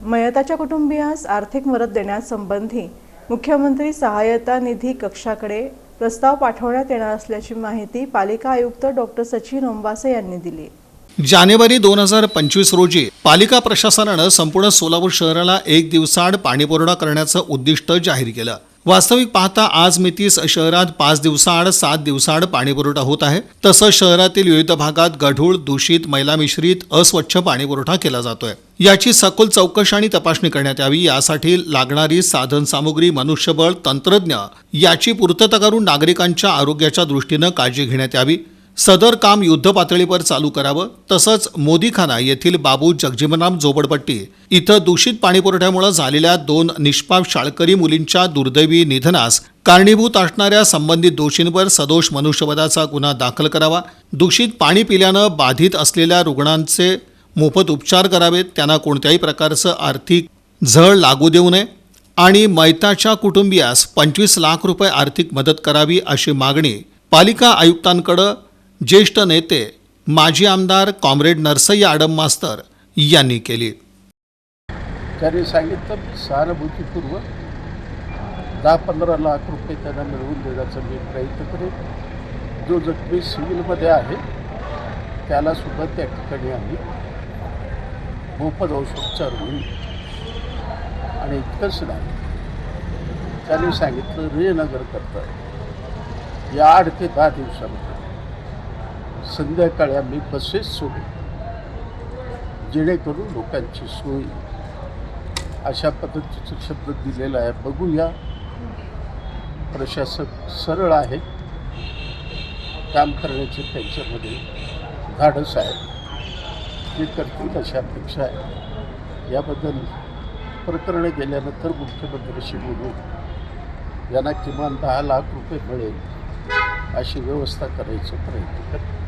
मयताच्या कुटुंबियास आर्थिक मदत देण्यासंबंधी मुख्यमंत्री सहाय्यता निधी कक्षाकडे प्रस्ताव पाठवण्यात येणार असल्याची माहिती पालिका आयुक्त डॉक्टर सचिन ओंबासे यांनी दिली. जानेवारी दोन हजार पंचवीस रोजी पालिका प्रशासनानं संपूर्ण सोलापूर शहराला एक दिवसाआड पाणीपुरवठा करण्याचं उद्दिष्ट जाहीर केलं. वास्तविक पाहता आज मितीस शहरात पाच दिवसाआड सात दिवसाआड पाणीपुरवठा होत आहे. तसंच शहरातील विविध भागात गढूळ दूषित मैला मिश्रित अस्वच्छ पाणीपुरवठा केला जातोय. याची सखोल चौकशी आणि तपासणी करण्यात यावी यासाठी लागणारी साधन सामुग्री मनुष्यबळ तंत्रज्ञ याची पूर्तता करून नागरिकांच्या आरोग्याच्या दृष्टीनं काळजी घेण्यात यावी. सदर काम युद्धपातळीवर चालू करावं तसंच मोदीखाना येथील बाबू जगजीवनराम झोपडपट्टी इथं दूषित पाणीपुरवठ्यामुळे झालेल्या दोन निष्पाप शाळकरी मुलींच्या दुर्दैवी निधनास कारणीभूत असणाऱ्या संबंधित दोषींवर सदोष मनुष्यवधाचा गुन्हा दाखल करावा दूषित पाणी पिल्यानं बाधित असलेल्या रुग्णांचे मोफत उपचार करावेत त्यांना कोणत्याही प्रकारचं आर्थिक झळ लागू देऊ नये आणि मैताच्या कुटुंबियास पंचवीस लाख रुपये आर्थिक मदत करावी अशी मागणी पालिका आयुक्तांकडं ज्येष्ठ नेते माजी आमदार कॉम्रेड नरसय्या आडम मास्तर यांनी केली. त्यांनी सांगितलं सहानुभूतीपूर्वक दहा पंधरा लाख रुपये त्यांना मिळवून देण्याचा मी प्रयत्न करेन. जो जखमी सिव्हिलमध्ये आहे त्याला सुद्धा त्या ठिकाणी आम्ही मोफत औषधोपचार होईल आणि इतकंच नाही त्यांनी सांगितलं रेनगर करतात या आठ ते दहा दिवसामध्ये संध्याकाळी आम्ही बसेस सोडू जेणेकरून लोकांची सोय अशा पद्धतीचा शब्द दिलेला आहे. बघूया. प्रशासक सरळ आहे. काम करण्याचे त्यांच्यामध्ये धाडस आहे. ते करतील अशा अपेक्षा आहे. याबद्दल प्रकरण गेल्यानंतर मुख्यमंत्र्यांशी बोलून यांना किमान दहा लाख रुपये मिळेल अशी व्यवस्था करायचा प्रयत्न करतो.